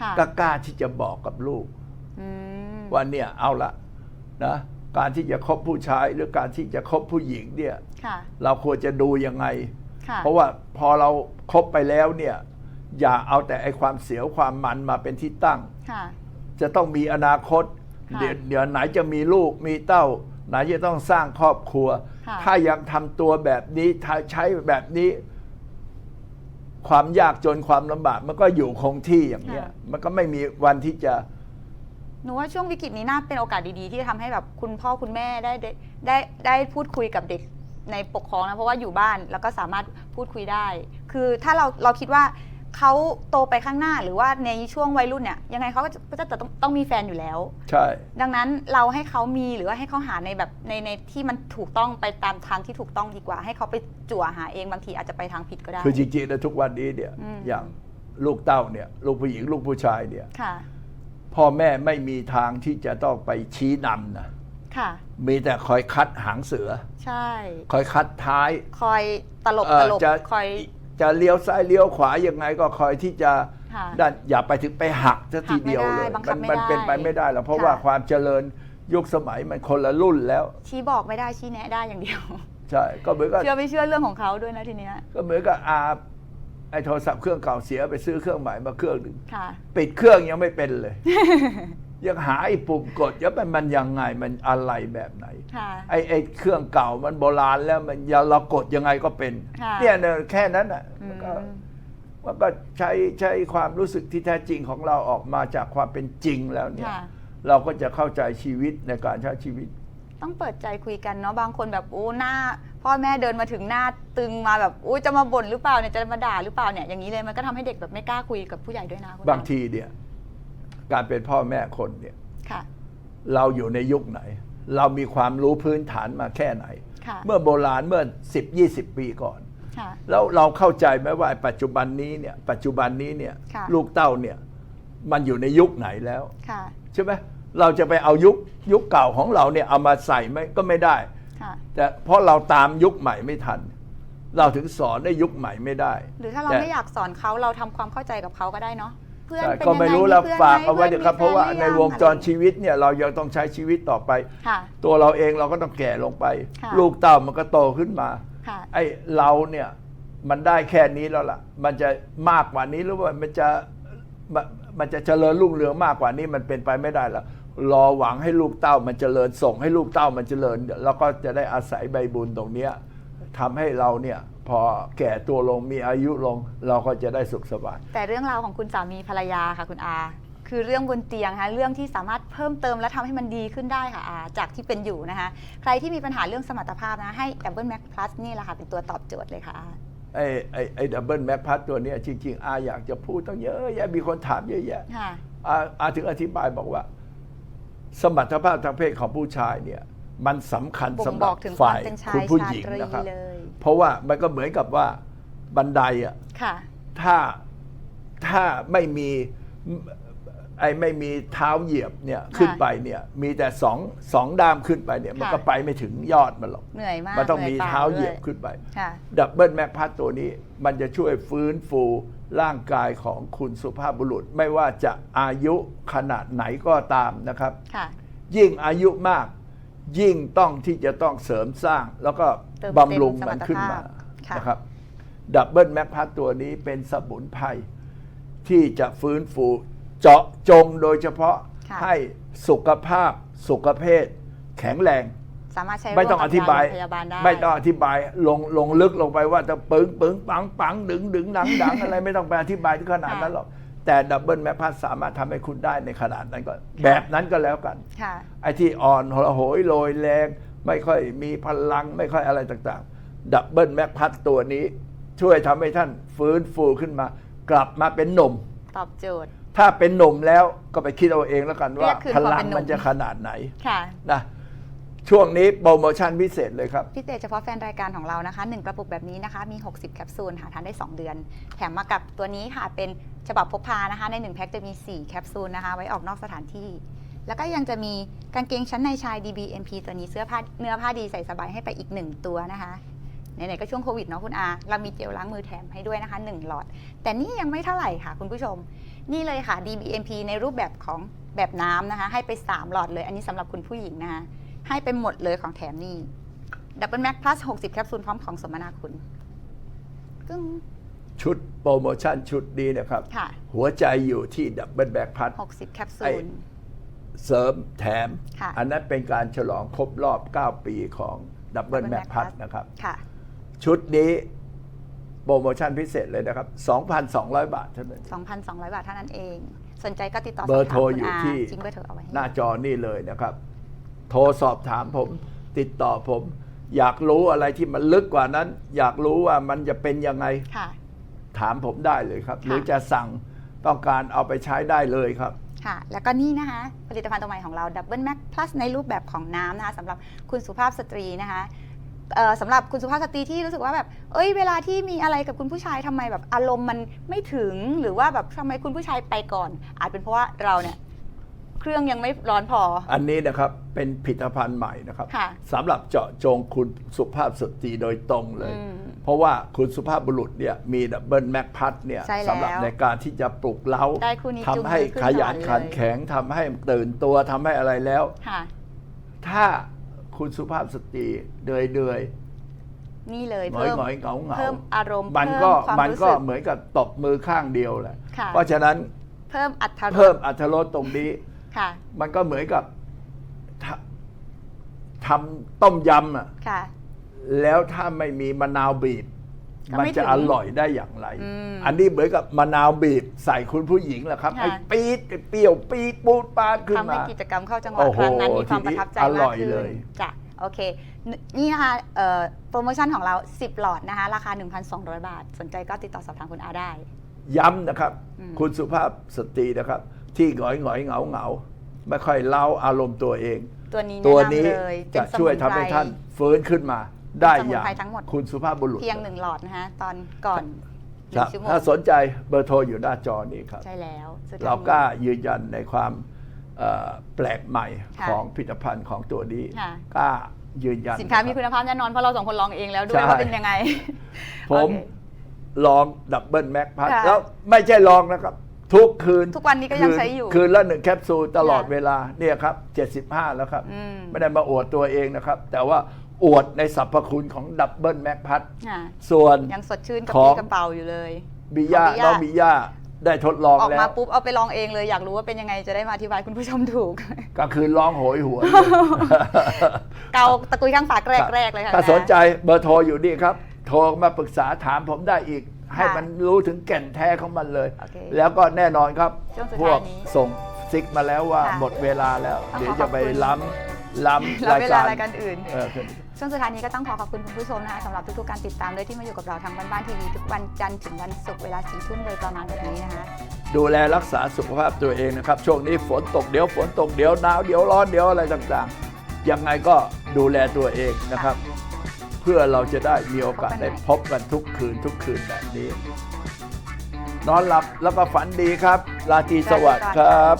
Speaker 2: ค่ะ
Speaker 1: กล้ากล้าที่จะบอกกับลูก
Speaker 2: อืม
Speaker 1: ว่าเนี่ยเอาละนะการที่จะคบผู้ชายหรือการที่จะคบผู้หญิงเนี่ย
Speaker 2: ค่ะ
Speaker 1: เราควรจะดูยังไง
Speaker 2: ค่ะ
Speaker 1: เพราะว่าพอเราคบไปแล้วเนี่ย อย่าเอาแต่ไอความเสียวความมันมาเป็นที่ตั้ง
Speaker 2: ค่ะ
Speaker 1: จะต้องมีอนาคต
Speaker 2: ค่ะ
Speaker 1: เดี๋ยวเดี๋ยวไหนจะมีลูกมีเต้า ไหนจะต้องสร้างครอบครัว
Speaker 2: ค่ะ
Speaker 1: ถ้ายังทำตัวแบบนี้ถ้าใช้แบบนี้ ความยากจนความลำบาก มันก็อยู่คงที่อย่างเนี้ย มันก็ไม่มีวันที่จะ
Speaker 2: หนูว่าช่วงวิกฤตนี้น่าเป็นโอกาสดีๆ ที่จะทำให้แบบคุณพ่อคุณแม่ได้ได้ได้ได้พูดคุยกับเด็กในปกครองนะเพราะว่าอยู่บ้านแล้วก็สามารถพูดคุยได้ คือถ้าเราเราคิดว่า เขาโตไปข้างหน้าหรือว่าในช่วงวัยรุ่นเนี่ยยังไงเขาก็จะก็จะต้องต้องมีแฟนอยู่แล้ว
Speaker 1: ใช่
Speaker 2: ดังนั้นเราให้เขามีหรือว่าให้เขาหาในแบบในในที่มันถูกต้องไปตามทางที่ถูกต้องดีกว่า ให้เขาไปจั่วหาเองบางทีอาจจะไปทางผิดก็ได้
Speaker 1: คือจริงๆนะทุกวันนี้เนี่ย
Speaker 2: อืม
Speaker 1: อย่างลูกเต้าเนี่ย ลูกผู้หญิงลูกผู้ชายเนี่ย
Speaker 2: ค่ะ
Speaker 1: พ่อแม่ไม่มีทางที่จะต้องไปชี้นำนะ
Speaker 2: ค่ะ
Speaker 1: มีแต่คอยคัดหางเสือ
Speaker 2: ใช่
Speaker 1: คอยคัดท้าย
Speaker 2: คอยตลบ
Speaker 1: เอ่
Speaker 2: ต
Speaker 1: อ
Speaker 2: ลบ
Speaker 1: จะ
Speaker 2: คอย
Speaker 1: จะเลี้ยวซ้ายเลี้ยวขวายังไงก็คอยที่จะ
Speaker 2: ค่ะ
Speaker 1: ด้านอย่าไปถึงไปหักซะทีเดียว
Speaker 2: หักไม่
Speaker 1: เล
Speaker 2: ได้
Speaker 1: ย
Speaker 2: บังคั
Speaker 1: มั
Speaker 2: บ
Speaker 1: น
Speaker 2: ไม่
Speaker 1: มัน
Speaker 2: ได้
Speaker 1: เป็นไปไม่ได้หรอกเพราะ
Speaker 2: ค่ะ
Speaker 1: ว่าความเจริญยุคสมัยมันคนละรุ่นแล้ว
Speaker 2: ชี้บอกไม่ได้ชี้แนะได้อย่างเดียว
Speaker 1: ใช่ก็เหมือนกับ
Speaker 2: เชื่อไม่เชื่อเรื่องของเขาด้วยนะทีเนี้ย
Speaker 1: ก็เหมือนกับอาไอโทรศัพท์เครื่องเก่าเสียไปซื้อเครื่องใหม่มาเครื่องหนึ่ง
Speaker 2: ค่ะ
Speaker 1: ปิดเครื่องยังไม่เป็นเลย ยังหาไอ้ปุ่มกดยังมันมันยังไงมันอะไรแบบไหน
Speaker 2: ค่ะ
Speaker 1: ไอ้ไอ้เครื่องเก่ามันโบราณแล้วมันอย่าเรากดยังไงก็เป็น
Speaker 2: ค่ะ
Speaker 1: เนี่ยเนี่ยแค่นั้นอะ
Speaker 2: อื
Speaker 1: มัน
Speaker 2: ม
Speaker 1: ก็มันก็ใช้ใช้ความรู้สึกที่แท้จริงของเราออกมาจากความเป็นจริงแล้วเนี่ย
Speaker 2: ค่ะ
Speaker 1: เราก็จะเข้าใจชีวิตในการใช้ชีวิต
Speaker 2: ต้องเปิดใจคุยกันเนาะบางคนแบบโอ้หน้า พ่อแม่เดินมาถึงหน้าตึงมาแบบอุ้ยจะมาบ่นหรือเปล่าเนี่ยจะมาด่าหรือเปล่าเนี่ยอย่างนี้เลยมันก็ทำให้เด็กแบบไม่กล้าคุยกับผู้ใหญ่ด้วยนะคุณ
Speaker 1: บางทีเนี่ย การเป็นพ่อแม่คนเนี่ย
Speaker 2: ค่ะ
Speaker 1: เราอยู่ในยุคไหน เรามีความรู้พื้นฐานมาแค่ไหน
Speaker 2: ค่ะ
Speaker 1: เมื่อโบราณเมื่อ 10 20 ปีก่อน
Speaker 2: ค่ะ
Speaker 1: แล้วเราเข้าใจไหมว่าปัจจุบันนี้เนี่ยปัจจุบันนี้เนี่ย
Speaker 2: ค่ะ
Speaker 1: ลูกเต้าเนี่ยมันอยู่ในยุคไหนแล้ว
Speaker 2: ค่ะ
Speaker 1: ใช่ไหมเราจะไปเอายุคยุคเก่าของเราเนี่ยเอามาใส่ไหมก็ไม่ได้
Speaker 2: ค่ะ
Speaker 1: แต่เพราะเราตามยุคใหม่ไม่ทัน เราถึงสอนในยุคใหม่ไม่ได้
Speaker 2: หรือถ้าเรา
Speaker 1: แต่
Speaker 2: ไม่อยากสอนเขาเราทำความเข้าใจกับเขาก็ได้เนาะ เพื่อน
Speaker 1: ใช่
Speaker 2: เป็น
Speaker 1: ก็
Speaker 2: ยัง
Speaker 1: ไม่
Speaker 2: ไง
Speaker 1: รู้แล้ว
Speaker 2: พื่น
Speaker 1: ฝาก
Speaker 2: ไหม
Speaker 1: เอาไว้
Speaker 2: พื่
Speaker 1: นะครับ
Speaker 2: มี
Speaker 1: เพราะว่า
Speaker 2: แฟ
Speaker 1: ใน
Speaker 2: หอ
Speaker 1: ว
Speaker 2: ยัง
Speaker 1: จร
Speaker 2: อะไร
Speaker 1: ชีวิตเนี่ยเรายังต้องใช้ชีวิตต่อไป
Speaker 2: ค่ะ
Speaker 1: ตัวเราเองเราก็ต้องแก่ลงไป
Speaker 2: ค่ะ
Speaker 1: ลูกเต้ามันก็โตขึ้นมา
Speaker 2: ค่ะ
Speaker 1: ไอ้เราเนี่ยมันได้แค่นี้แล้วล่ะ มันจะมากกว่านี้หรือว่ามันจะมันมันจะเจริญรุ่งเรืองมากกว่านี้มันเป็นไปไม่ได้แล้วรอหวังให้ลูกเต้ามันเจริญส่งให้ลูกเต้ามันเจริญเดี๋ยวเราก็จะได้อาศัยใบบุญตรงเนี้ยทำให้เราเนี่ย พอแก่ตัวลงมีอายุลง เราก็จะได้สุขสบาย
Speaker 2: แต่เรื่องราวของคุณสามีภรรยาค่ะคุณอา คือเรื่องบนเตียงนะคะเรื่องที่สามารถเพิ่มเติมและทำให้มันดีขึ้นได้ค่ะอาจากที่เป็นอยู่นะคะ ใครที่มีปัญหาเรื่องสมรรถภาพนะให้ Double Max Plus นี่แหละค่ะเป็นตัวตอบโจทย์เลยค่ะอา
Speaker 1: ไอ้ไอ้ไอ้ดับเบิลแม็กพัทตัวเนี้ยจริง ๆ อาอยากจะพูดตั้งเยอะแยะมีคนถามเยอะแยะ
Speaker 2: ค่ะ
Speaker 1: อาอาถึงอธิบายบอกว่า สมรรถภาพทางเพศของผู้ชายเนี่ย มันสำคัญ
Speaker 2: บ่ง
Speaker 1: สำห
Speaker 2: บ
Speaker 1: รั
Speaker 2: อบกถึงควา
Speaker 1: ฝ่ามย
Speaker 2: เป็นชา
Speaker 1: คุณ
Speaker 2: ย
Speaker 1: ผู้
Speaker 2: ชา
Speaker 1: หญิง
Speaker 2: ตรี
Speaker 1: นะครับ
Speaker 2: เลย
Speaker 1: เพราะว่ามันก็เหมือนกับว่าบันไดอะ
Speaker 2: ค่ะ
Speaker 1: ถ้าถ้าไม่มีไอ้ไม่มีเท้าเหยียบเนี่ยขึ้นไปเนี่ยมีแต่สองสองด้ามขึ้นไปเนี่ยมัน
Speaker 2: ค่ะ
Speaker 1: ก็ไปไม่ถึงยอดมันหรอก
Speaker 2: เหนื่อยมาก
Speaker 1: มันต้อง
Speaker 2: ห
Speaker 1: มี
Speaker 2: นื่ปล่
Speaker 1: เท้าเหยียบ
Speaker 2: ด้ว
Speaker 1: ขึ้นไป
Speaker 2: ค่ะ
Speaker 1: ดับเบิลแม็กพัทตัวนี้มันจะช่วยฟื้นฟูร่างกายของคุณสุภาพบุรุษ ไม่ว่าจะอายุขนาดไหนก็ตามนะครับ
Speaker 2: ค่ะ
Speaker 1: ยิ่งอายุมาก ยิ่งต้องที่จะต้องเสริมสร้าง แล้วก็
Speaker 2: เติม
Speaker 1: บำรุง
Speaker 2: เต็ม
Speaker 1: มันขึ้นมา
Speaker 2: สมรรถภาพค่ะ
Speaker 1: นะครับดับเบิลแม็กพัทตัวนี้เป็นสมุนไพรที่จะฟื้นฟูเจาะจงโดยเฉพาะ
Speaker 2: ค่ะ
Speaker 1: ให้สุขภาพ สุขเพศ แข็งแรง
Speaker 2: สามารถใช้
Speaker 1: ไม่ต้อง
Speaker 2: ร่
Speaker 1: อ
Speaker 2: วมกับ
Speaker 1: ธิบาย
Speaker 2: โรงพยาบาลได้
Speaker 1: ไม่ต้องอธิบายลงลงลึกลงไปว่าจะปึ้งปึ้งปังปังดึงดึงดังดังอะไรไม่ต้องไปอธิบายถึงขนาดนั้นหรอก แต่ดับเบิลแม็กพัทสามารถทำให้คุณได้ในขนาดนั้นก็ แบบนั้นก็แล้วกัน
Speaker 2: ค่ะ
Speaker 1: ไอ้ที่อ่อนหโหยโรยแรง ไม่ค่อยมีพลังไม่ค่อยอะไรต่างๆ ดับเบิลแม็กพัทตัวนี้ ช่วยทำให้ท่านฟื้นฟูขึ้นมา กลับมาเป็นหนุ่ม
Speaker 2: ตอบโจทย์
Speaker 1: ถ้าเป็นหนุ่มแล้วก็ไปคิดเอาเองแล้วกันว่า
Speaker 2: เรียกคืน
Speaker 1: พ
Speaker 2: ความ
Speaker 1: ลัง
Speaker 2: เป็นหนุ่ม
Speaker 1: มันจะขนาดไหน
Speaker 2: ค่ะ
Speaker 1: นะ ช่วงนี้โปรโมชั่นพิเศษเลยครับ
Speaker 2: พิเศษเฉพาะแฟนรายการของเรานะคะ 1 กระปุกแบบนี้นะคะ มี 60 แคปซูลค่ะทานได้ 2 เดือน แถมมากับตัวนี้ค่ะ เป็นฉบับพกพานะคะ ใน 1 แพ็คจะมี 4 แคปซูลนะคะ ไว้ออกนอกสถานที่ แล้วก็ยังจะมีกางเกงชั้นในชาย DBMP ตัวนี้เสื้อผ้าเนื้อผ้าดีใส่สบายให้ไปอีก 1 ตัวนะคะไหนๆก็ช่วงโควิดเนาะคุณอา เรามีเจลล้างมือแถมให้ด้วยนะคะ1หลอด แต่นี่ยังไม่เท่าไหร่ค่ะ คุณผู้ชม นี่เลยค่ะ DBMP ในรูปแบบของแบบน้ำนะคะ ให้ไป 3 หลอดเลย อันนี้สำหรับคุณผู้หญิงนะคะ ให้ไปหมดเลยของแถมนี่ดับเบิลแม็กพลัส60แคปซูลพร้อมของสมนาคุณกึ้ง
Speaker 1: ชุดโปรโมชั่นชุดนี้นะครับ
Speaker 2: ค่ะ
Speaker 1: หัวใจอยู่ที่ดับเบิลแบ็กพัท
Speaker 2: 60แคปซู
Speaker 1: ไอ้
Speaker 2: ล
Speaker 1: เสริมแถม
Speaker 2: ค่ะ
Speaker 1: อันนั้นเป็นการฉลองครบรอบ 9 ปีของดับเบิล
Speaker 2: Double
Speaker 1: แม็ก
Speaker 2: Mac
Speaker 1: พัท
Speaker 2: Plus
Speaker 1: นะครับ
Speaker 2: ค่ะ
Speaker 1: ชุดนี้โปรโมชั่นพิเศษเลยนะครับ 2,200 บาทเท่านั้น
Speaker 2: 2,200 บาทเท่านั้นเอง สนใจก็ติดต่อ
Speaker 1: เบอร์โทร
Speaker 2: สบถาม
Speaker 1: อยู่
Speaker 2: คุณา
Speaker 1: ที่
Speaker 2: ทิ้งเบอร์โทรเอาไว้ให้
Speaker 1: หน้าจอนี่เลยนะครับ โทรสอบถามผม ติดต่อผม อยากรู้อะไรที่มันลึกกว่านั้น อยากรู้ว่ามันจะเป็นยังไง
Speaker 2: ค่ะ
Speaker 1: ถามผมได้เลยครับ
Speaker 2: ค่ะ
Speaker 1: หรือจะสั่งต้องการเอาไปใช้ได้เลยครับ
Speaker 2: ค่ะ แล้วก็นี่นะคะ ผลิตภัณฑ์ตัวใหม่ของเรา Double Max Plus ในรูปแบบของน้ำนะคะสำหรับคุณสุภาพสตรีนะคะเอ่อสำหรับคุณสุภาพสตรีที่รู้สึกว่าแบบ เอ้ย เวลาที่มีอะไรกับคุณผู้ชายทำไมแบบอารมณ์มันไม่ถึง หรือว่าแบบทำไมคุณผู้ชายไปก่อน อาจเป็นเพราะว่าเราเนี่ย เครื่องยังไม่ร้อนพอ
Speaker 1: อันนี้นะครับเป็นผลิตภัณฑ์ใหม่นะครับ
Speaker 2: ค่ะ
Speaker 1: สำหรับเจาะจงคุณสุภาพสตรีโดยตรงเลย
Speaker 2: อืม
Speaker 1: เพราะว่าคุณสุภาพบุรุษเนี่ยมีดับเบิลแม็กพัทเนี่ย
Speaker 2: ใช่แล้ว
Speaker 1: สำหรับในการที่จะปลุกเร้า
Speaker 2: ได้คู่นี้จูง
Speaker 1: ทำให้
Speaker 2: มือขึ้น
Speaker 1: ขยัน
Speaker 2: สวรรค์เลย
Speaker 1: ขันแข็งทำให้ตื่นตัวทำให้อะไรแล้ว
Speaker 2: ค่ะ
Speaker 1: ถ้าคุณสุภาพสตรีเดือยเดือย
Speaker 2: นี่เลย
Speaker 1: หงอย
Speaker 2: เพิ่ม
Speaker 1: หงอยเหงาเหงา
Speaker 2: เพิ่มอารมณ์
Speaker 1: มันก็
Speaker 2: เพิ่มความ
Speaker 1: มัน
Speaker 2: รู้
Speaker 1: ก็
Speaker 2: สึก
Speaker 1: เหมือนกับตบมือข้างเดียวแหละ
Speaker 2: ค่ะ
Speaker 1: เพราะฉะนั้น
Speaker 2: เพิ่มอัตรร
Speaker 1: เพิ่
Speaker 2: ส
Speaker 1: มอัตรสตรงนี้
Speaker 2: ค่ะ
Speaker 1: มันก็เหมือนกับทำทำต้มยำอะ
Speaker 2: ค่ะ
Speaker 1: แล้วถ้าไม่มีมะนาวบีบ
Speaker 2: ก็
Speaker 1: มัน
Speaker 2: ไม่
Speaker 1: จะ
Speaker 2: ถึง
Speaker 1: อร่อยได้อย่างไร
Speaker 2: อืม
Speaker 1: อันนี้เหมือนกับมะนาวบีบ ใส่คุณผู้หญิงแหละครับ
Speaker 2: ค่ะ
Speaker 1: ไอ้ปี๊ดไอ้เปรี้ยวปี๊ดปูดปาดขึ้น
Speaker 2: ทำให้
Speaker 1: มา
Speaker 2: กิจกรรมเข้าจังหวะ
Speaker 1: โอ้โห
Speaker 2: ครั้งนั้นมีความประทับใจ
Speaker 1: ทีนี้อร่
Speaker 2: มา
Speaker 1: อกย
Speaker 2: ขึ้น
Speaker 1: เลย
Speaker 2: จ้ะโอเค นี่นะคะเอ่อโปรโมชั่นของเรา 10 หลอดนะคะ ราคา 1,200 บาท สนใจก็ติดต่อสอบถามคุณอาได้
Speaker 1: ย้ำนะครับ
Speaker 2: อืม
Speaker 1: คุณสุภาพสตรีนะครับ ที่หงอยหงอยเหงาเหงาไม่ค่อยเล้าอารมณ์ตัวเอง
Speaker 2: ตัวนี้
Speaker 1: ตัว
Speaker 2: แนะนำ
Speaker 1: นี้
Speaker 2: เลยเป็น
Speaker 1: จะช่วยทำให้ท่านฟื้นขึ้นมาได้
Speaker 2: สมุน
Speaker 1: อย่าง
Speaker 2: ไพรทั้งหมด
Speaker 1: คุณสุภาพบุรุษ
Speaker 2: เพียงหนึ่งหลอดนะคะตอนก่อนห
Speaker 1: ค
Speaker 2: นึ่
Speaker 1: รั
Speaker 2: ง
Speaker 1: บ
Speaker 2: ชั่วโมง
Speaker 1: ถ้าสนใจเบอร์โทรอยู่หน้าจอนี้ครับ
Speaker 2: ใช่แล้วสุดท้ย
Speaker 1: เรากล้ายืนยันในความเอ่อแปลกใหม่
Speaker 2: ค่ะ
Speaker 1: ของผลิตภัณฑ์ของตัวนี้
Speaker 2: ค่ะ
Speaker 1: กล้ายืนยัน
Speaker 2: สินค้ามี
Speaker 1: รับ
Speaker 2: คุณภาพแน่นอน เพราะเราสองคนลองเองแล้วด้ว
Speaker 1: ใช่
Speaker 2: ยว่าเป็นยังไง
Speaker 1: ผม
Speaker 2: โอเค
Speaker 1: ลองดับเบิลแม็กพัท
Speaker 2: ค่ะ
Speaker 1: แล้วไม่ใช่ลองนะครับ ทุกคืน
Speaker 2: ทุกวันนี้ก็ยัง
Speaker 1: คื
Speaker 2: ใช้อยู่
Speaker 1: คืนละหนึ่งแคปซูลตลอด
Speaker 2: ค่ะ
Speaker 1: เวลาเนี่ยครับ 75 แล้วครับ
Speaker 2: อืม
Speaker 1: ไม่ได้มาอวดตัวเองนะครับ แต่ว่าอวดในสรรพคุณของดับเบิลแม็กพัท
Speaker 2: ค่ะ
Speaker 1: ส่วน
Speaker 2: ยังสดชื่นกับ
Speaker 1: ของ
Speaker 2: พี่กระเป๋าอยู่เลย
Speaker 1: บิย่า
Speaker 2: ของบิย่า
Speaker 1: น้องบิย่าได้ทดลอง
Speaker 2: ออก
Speaker 1: แล้
Speaker 2: มาวปุ๊บเอาไปลองเองเลยอยากรู้ว่าเป็นยังไงจะได้มาอธิบายคุณผู้ชมถูก
Speaker 1: ก็คือร้องโหยหวนเลย
Speaker 2: เกาตะกุยข้างฝากแรกๆเลยค่ะ
Speaker 1: ถ้าะสนใจเบอร์โทรอยู่นี่ครับ โทรมาปรึกษาถามผมได้อีก ให้มันรู้ถึงแก่นแท้ของมันเลย
Speaker 2: โอเค
Speaker 1: แล้วก็แน่นอนครับ
Speaker 2: ช่วงสุด
Speaker 1: พ
Speaker 2: ท้ายว
Speaker 1: ก
Speaker 2: นี้
Speaker 1: ส่งซิกมาแล้วว่า
Speaker 2: ค่ะ
Speaker 1: หมดเวลาแล้ว
Speaker 2: ต้องขอ
Speaker 1: เดี๋ยวจะไป
Speaker 2: ขอบคุณ
Speaker 1: ล้ำล้ำ
Speaker 2: แล้ว
Speaker 1: ราย
Speaker 2: เว
Speaker 1: กา
Speaker 2: ลารรายการอื่น
Speaker 1: เออคือ
Speaker 2: ช่วงสุดท้ายนี้ก็ต้องขอขอบคุณคุณผู้ชมนะคะสำหรับทุกๆการติดตามด้วยที่มาอยู่กับเราทางบ้านบ้านทีวีทุกวันจันทร์ถึงวันศุกร์เวลาสี่ทุ่มโดยประมาณแบบนี้นะคะ
Speaker 1: ดูแลรักษาสุขภาพตัวเองนะครับ ช่วงนี้ฝนตกเดี๋ยวฝนตกเดี๋ยวหนาวเดี๋ยวร้อนเดี๋ยวอะไรต่างๆ ยังไงก็ดูแลตัวเองนะครับ เพื่อเราจะได้มีโอกาสได้พบกันทุกคืนทุกคืนแบบนี้ นอนหลับแล้วก็ฝันดีครับ ราตรีสวัสดิ์ครับ